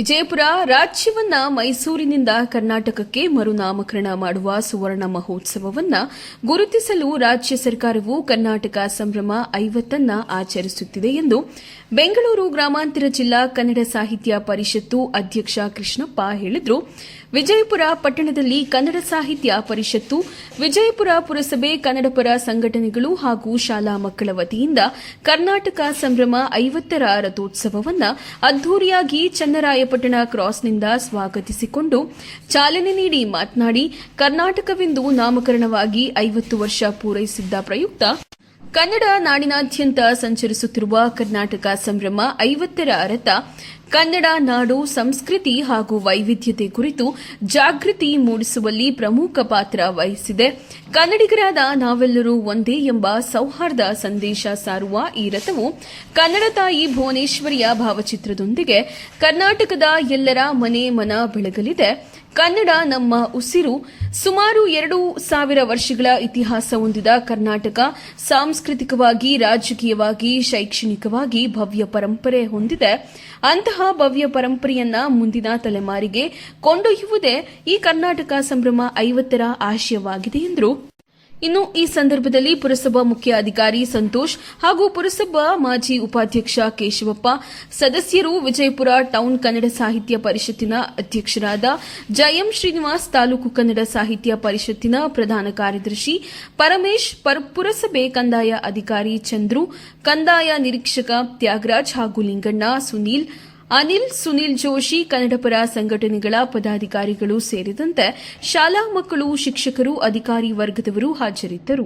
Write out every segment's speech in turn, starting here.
ವಿಜಯಪುರ ರಾಜ್ಯವನ್ನ ಮೈಸೂರಿನಿಂದ ಕರ್ನಾಟಕಕ್ಕೆ ಮರುನಾಮಕರಣ ಮಾಡುವ ಸುವರ್ಣ ಮಹೋತ್ಸವವನ್ನ ಗುರುತಿಸಲು ರಾಜ್ಯ ಸರ್ಕಾರವು ಕರ್ನಾಟಕ ಸಂಭ್ರಮ ಐವತ್ತನ್ನ ಆಚರಿಸುತ್ತಿದೆ ಎಂದು ಬೆಂಗಳೂರು ಗ್ರಾಮಾಂತರ ಜಿಲ್ಲಾ ಕನ್ನಡ ಸಾಹಿತ್ಯ ಪರಿಷತ್ತು ಅಧ್ಯಕ್ಷ ಕೃಷ್ಣಪ್ಪ ಹೇಳಿದರು. ವಿಜಯಪುರ ಪಟ್ಟಣದಲ್ಲಿ ಕನ್ನಡ ಸಾಹಿತ್ಯ ಪರಿಷತ್ತು, ವಿಜಯಪುರ ಪುರಸಭೆ ಕನ್ನಡಪರ ಸಂಘಟನೆಗಳು ಹಾಗೂ ಶಾಲಾ ಮಕ್ಕಳ ವತಿಯಿಂದ ಕರ್ನಾಟಕ ಸಂಭ್ರಮ ಐವತ್ತರ ರಥೋತ್ಸವವನ್ನು ಅದ್ದೂರಿಯಾಗಿ ಚನ್ನರಾಯಪಟ್ಟಣ ಕ್ರಾಸ್ನಿಂದ ಸ್ವಾಗತಿಸಿಕೊಂಡು ಚಾಲನೆ ನೀಡಿ ಮಾತನಾಡಿ, ಕರ್ನಾಟಕವೆಂದು ನಾಮಕರಣವಾಗಿ ಐವತ್ತು ವರ್ಷ ಪೂರೈಸಿದ್ದ ಪ್ರಯುಕ್ತ ಕನ್ನಡ ನಾಡಿನಾದ್ಯಂತ ಸಂಚರಿಸುತ್ತಿರುವ ಕರ್ನಾಟಕ ಸಂಭ್ರಮ ಐವತ್ತರ ಅರತ ಕನ್ನಡ ನಾಡು, ಸಂಸ್ಕೃತಿ ಹಾಗೂ ವೈವಿಧ್ಯತೆ ಕುರಿತು ಜಾಗೃತಿ ಮೂಡಿಸುವಲ್ಲಿ ಪ್ರಮುಖ ಪಾತ್ರ ವಹಿಸಿದೆ. ಕನ್ನಡಿಗರಾದ ನಾವೆಲ್ಲರೂ ಒಂದೇ ಎಂಬ ಸೌಹಾರ್ದ ಸಂದೇಶ ಸಾರುವ ಈ ರಥವು ಕನ್ನಡ ತಾಯಿ ಭುವನೇಶ್ವರಿಯ ಭಾವಚಿತ್ರದೊಂದಿಗೆ ಕರ್ನಾಟಕದ ಎಲ್ಲರ ಮನೆ ಮನ ಬೆಳಗಲಿದೆ. ಕನ್ನಡ ನಮ್ಮ ಉಸಿರು ಸುಮಾರು ಎರಡು ಸಾವಿರ ವರ್ಷಗಳ ಇತಿಹಾಸ ಹೊಂದಿದ ಕರ್ನಾಟಕ ಸಾಂಸ್ಕೃತಿಕವಾಗಿ, ರಾಜಕೀಯವಾಗಿ, ಶೈಕ್ಷಣಿಕವಾಗಿ ಭವ್ಯ ಪರಂಪರೆ ಹೊಂದಿದೆ. ಅಂತಹ ಭವ್ಯ ಪರಂಪರೆಯನ್ನ ಮುಂದಿನ ತಲೆಮಾರಿಗೆ ಕೊಂಡೊಯ್ಯುವುದೇ ಈ ಕರ್ನಾಟಕ ಸಂಭ್ರಮ ಐವತ್ತರ ಆಶಯವಾಗಿದೆ ಎಂದರು. ಇನ್ನು ಈ ಸಂದರ್ಭದಲ್ಲಿ ಪುರಸಭಾ ಮುಖ್ಯ ಅಧಿಕಾರಿ ಸಂತೋಷ್ ಹಾಗೂ ಪುರಸಭಾ ಮಾಜಿ ಉಪಾಧ್ಯಕ್ಷ ಕೇಶವಪ್ಪ, ಸದಸ್ಯರು ವಿಜಯಪುರ ಟೌನ್ ಕನ್ನಡ ಸಾಹಿತ್ಯ ಪರಿಷತ್ತಿನ ಅಧ್ಯಕ್ಷರಾದ ಜಯಂ ಶ್ರೀನಿವಾಸ್, ತಾಲೂಕು ಕನ್ನಡ ಸಾಹಿತ್ಯ ಪರಿಷತ್ತಿನ ಪ್ರಧಾನ ಕಾರ್ಯದರ್ಶಿ ಪರಮೇಶ್ ಪುರಸಭೆ ಕಂದಾಯ ಅಧಿಕಾರಿ ಚಂದ್ರು, ಕಂದಾಯ ನಿರೀಕ್ಷಕ ತ್ಯಾಗರಾಜ್ ಹಾಗೂ ಲಿಂಗಣ್ಣ ಸುನೀಲ್ ಅನಿಲ್ ಸುನಿಲ್ ಜೋಶಿ ಕನ್ನಡಪರ ಸಂಘಟನೆಗಳ ಪದಾಧಿಕಾರಿಗಳು ಸೇರಿದಂತೆ ಶಾಲಾ ಮಕ್ಕಳು ಶಿಕ್ಷಕರು ಅಧಿಕಾರಿ ವರ್ಗದವರು ಹಾಜರಿದ್ದರು.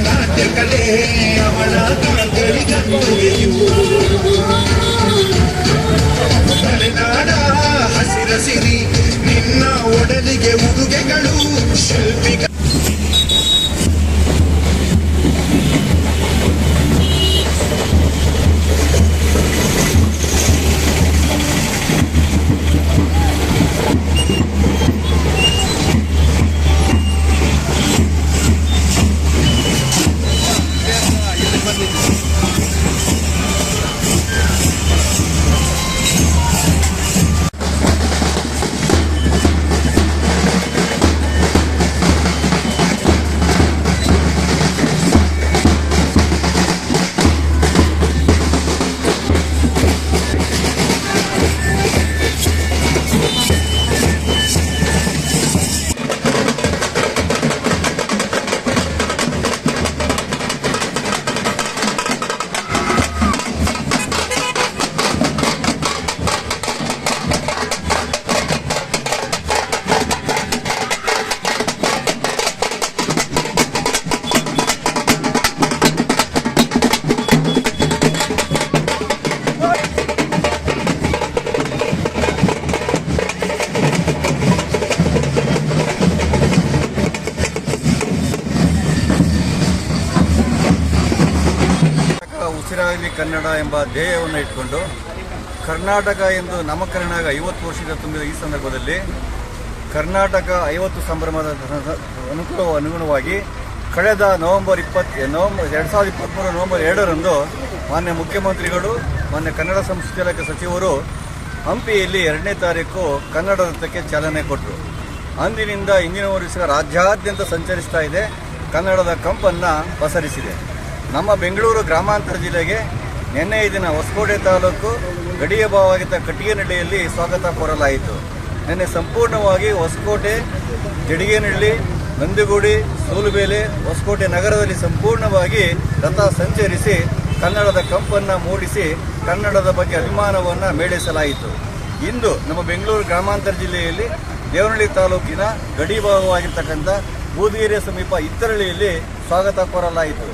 ಮೆಚ್ಚುವ ನಾಟ್ಯ ಕಲೆ ಅವಳ ಕಾಲ್ಗಳಿಗನ್ನುವೆಯು ಮಲೆನಾಡ ಹಸಿರ ಸಿರಿ ನಿನ್ನ ಒಡಲಿಗೆ ಉಡುಗೆಗಳು ಶಿಲ್ಪಿಗ ಕನ್ನಡ ಎಂಬ ಧ್ಯೇಯವನ್ನು ಇಟ್ಕೊಂಡು ಕರ್ನಾಟಕ ಎಂದು ನಾಮಕರಣ ಐವತ್ತು ವರ್ಷದ ತುಂಬಿದ ಈ ಸಂದರ್ಭದಲ್ಲಿ ಕರ್ನಾಟಕ ಐವತ್ತು ಸಂಭ್ರಮದ ಅನುಕೂಲ ಅನುಗುಣವಾಗಿ ಕಳೆದ ನವೆಂಬರ್ ಇಪ್ಪತ್ತು ನವೆಂಬರ್ ಎರಡು ಸಾವಿರದ ಇಪ್ಪತ್ತ್ಮೂರು ನವೆಂಬರ್ ಎರಡರಂದು ಮಾನ್ಯ ಮುಖ್ಯಮಂತ್ರಿಗಳು, ಮಾನ್ಯ ಕನ್ನಡ ಸಂಸ್ಕೃತಿ ಇಲಾಖೆ ಸಚಿವರು ಹಂಪಿಯಲ್ಲಿ ಎರಡನೇ ತಾರೀಕು ಕನ್ನಡ ರಥಕ್ಕೆ ಚಾಲನೆ ಕೊಟ್ಟರು. ಅಂದಿನಿಂದ ಇಂದಿನವರೆಗೂ ರಾಜ್ಯಾದ್ಯಂತ ಸಂಚರಿಸ್ತಾ ಇದೆ. ಕನ್ನಡದ ಕಂಪನ್ನು ಪಸರಿಸಿದೆ. ನಮ್ಮ ಬೆಂಗಳೂರು ಗ್ರಾಮಾಂತರ ಜಿಲ್ಲೆಗೆ ನಿನ್ನೆ ದಿನ ಹೊಸಕೋಟೆ ತಾಲೂಕು ಗಡಿಯ ಭಾವವಾಗಿದ್ದ ಕಟ್ಟಿಗೆನಹಳ್ಳಿಯಲ್ಲಿ ಸ್ವಾಗತ ಕೋರಲಾಯಿತು. ನಿನ್ನೆ ಸಂಪೂರ್ಣವಾಗಿ ಹೊಸಕೋಟೆ, ಜಡಿಗೇನಹಳ್ಳಿ, ನಂದಿಗುಡಿ, ಸೂಲುಬೇಲೆ, ಹೊಸಕೋಟೆ ನಗರದಲ್ಲಿ ಸಂಪೂರ್ಣವಾಗಿ ರಥ ಸಂಚರಿಸಿ ಕನ್ನಡದ ಕಂಪನ್ನು ಮೂಡಿಸಿ ಕನ್ನಡದ ಬಗ್ಗೆ ಅಭಿಮಾನವನ್ನು ಮೇಳೈಸಲಾಯಿತು. ಇಂದು ನಮ್ಮ ಬೆಂಗಳೂರು ಗ್ರಾಮಾಂತರ ಜಿಲ್ಲೆಯಲ್ಲಿ ದೇವನಹಳ್ಳಿ ತಾಲೂಕಿನ ಗಡಿ ಭಾಗವಾಗಿರ್ತಕ್ಕಂಥ ಬೂದಿಗೆರೆ ಸಮೀಪ ಇತ್ತರಳ್ಳಿಯಲ್ಲಿ ಸ್ವಾಗತ ಕೋರಲಾಯಿತು.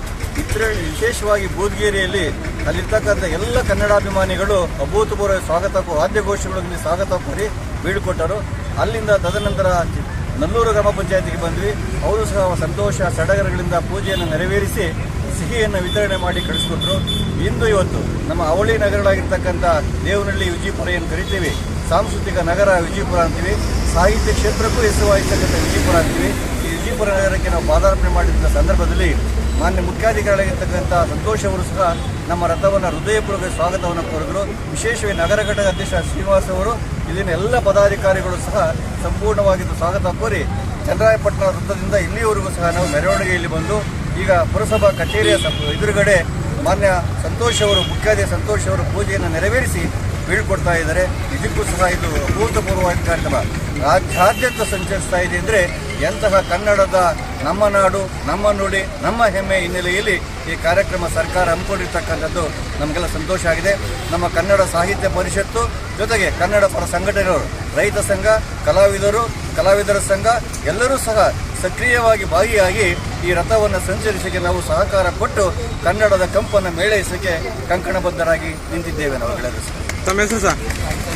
ಇತ್ತರಳ್ಳಿ ವಿಶೇಷವಾಗಿ ಬೂದಗೆರೆಯಲ್ಲಿ ಅಲ್ಲಿರ್ತಕ್ಕಂಥ ಎಲ್ಲ ಕನ್ನಡಾಭಿಮಾನಿಗಳು ಅಭೂತಪೂರ್ವ ಸ್ವಾಗತ ಕೋ- ವಾದ್ಯಘೋಷಗಳೊಂದಿಗೆ ಸ್ವಾಗತ ಕೋರಿ ಬೀಳ್ಕೊಟ್ಟರು ಅಲ್ಲಿಂದ ತದನಂತರ ನಲ್ಲೂರು ಗ್ರಾಮ ಪಂಚಾಯತಿಗೆ ಬಂದ್ವಿ. ಅವರು ಸಹ ಸಂತೋಷ ಸಡಗರಗಳಿಂದ ಪೂಜೆಯನ್ನು ನೆರವೇರಿಸಿ ಸಿಹಿಯನ್ನು ವಿತರಣೆ ಮಾಡಿ ಕಳಿಸ್ಕೊಟ್ರು. ಇಂದು ಇವತ್ತು ನಮ್ಮ ಅವಳಿ ನಗರಗಳಾಗಿರ್ತಕ್ಕಂಥ ದೇವನಹಳ್ಳಿ, ವಿಜಯಪುರ ಏನು ಕರಿತೀವಿ, ಸಾಂಸ್ಕೃತಿಕ ನಗರ ವಿಜಯಪುರ ಅಂತೀವಿ, ಸಾಹಿತ್ಯ ಕ್ಷೇತ್ರಕ್ಕೂ ಹೆಸರುವಾಗಿರ್ತಕ್ಕಂಥ ವಿಜಯಪುರ ಅಂತೀವಿ. ಈ ವಿಜಯಪುರ ನಗರಕ್ಕೆ ನಾವು ಪಾದಾರ್ಪಣೆ ಮಾಡಿದ ಸಂದರ್ಭದಲ್ಲಿ ಮಾನ್ಯ ಮುಖ್ಯಾಧಿಕಾರಿಗಳಾಗಿರ್ತಕ್ಕಂಥ ಸಂತೋಷ್ ಅವರು ಸಹ ನಮ್ಮ ರಥವನ್ನು ಹೃದಯಪೂರ್ವಕ ಸ್ವಾಗತವನ್ನು ಕೋರಿದರು. ವಿಶೇಷವಾಗಿ ನಗರ ಘಟಕ ಅಧ್ಯಕ್ಷ ಶ್ರೀನಿವಾಸ್ ಅವರು, ಇಲ್ಲಿನ ಎಲ್ಲ ಪದಾಧಿಕಾರಿಗಳು ಸಹ ಸಂಪೂರ್ಣವಾಗಿದ್ದು ಸ್ವಾಗತ ಕೋರಿ ಚನ್ನರಾಯಪಟ್ಟಣ ವೃತ್ತದಿಂದ ಇಲ್ಲಿಯವರೆಗೂ ಸಹ ನಾವು ಮೆರವಣಿಗೆಯಲ್ಲಿ ಬಂದು, ಈಗ ಪುರಸಭಾ ಕಚೇರಿಯ ಎದುರುಗಡೆ ಮಾನ್ಯ ಸಂತೋಷ್ ಅವರು ಮುಖ್ಯಾಧಿಕಾರಿ ಸಂತೋಷ್ ಅವರು ಪೂಜೆಯನ್ನು ನೆರವೇರಿಸಿ ಬೀಳ್ಕೊಡ್ತಾ ಇದ್ದಾರೆ. ಇದಕ್ಕೂ ಸಹ ಇದು ಅಭೂತಪೂರ್ವವಾದ ಕಾರ್ಯಕ್ರಮ. ರಾಜ್ಯಾದ್ಯಂತ ಸಂಚರಿಸ್ತಾ ಇದೆ ಅಂದರೆ ಎಂತಹ ಕನ್ನಡದ ನಮ್ಮ ನಾಡು, ನಮ್ಮ ನುಡಿ, ನಮ್ಮ ಹೆಮ್ಮೆ ಹಿನ್ನೆಲೆಯಲ್ಲಿ ಈ ಕಾರ್ಯಕ್ರಮ ಸರ್ಕಾರ ಹಮ್ಮಿಕೊಂಡಿರ್ತಕ್ಕಂಥದ್ದು ನಮಗೆಲ್ಲ ಸಂತೋಷ ಆಗಿದೆ ನಮ್ಮ ಕನ್ನಡ ಸಾಹಿತ್ಯ ಪರಿಷತ್ತು ಜೊತೆಗೆ ಕನ್ನಡ ಪರ ಸಂಘಟನೆಗಳು ರೈತ ಸಂಘ, ಕಲಾವಿದರು, ಕಲಾವಿದರ ಸಂಘ, ಎಲ್ಲರೂ ಸಹ ಸಕ್ರಿಯವಾಗಿ ಭಾಗಿಯಾಗಿ ಈ ರಥವನ್ನು ಸಂಚರಿಸಕ್ಕೆ ನಾವು ಸಹಕಾರ ಕೊಟ್ಟು ಕನ್ನಡದ ಕಂಪನ್ನು ಮೇಳೈಸಕ್ಕೆ ಕಂಕಣಬದ್ಧರಾಗಿ ನಿಂತಿದ್ದೇವೆ ನಾವು ಸಹ. ತಮ್ಮ ಹೆಸರು ಸರ್?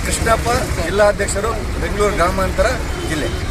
ಕೃಷ್ಣಪ್ಪ ಜಿಲ್ಲಾಧ್ಯಕ್ಷರು ಬೆಂಗಳೂರು ಗ್ರಾಮಾಂತರ ಜಿಲ್ಲೆ.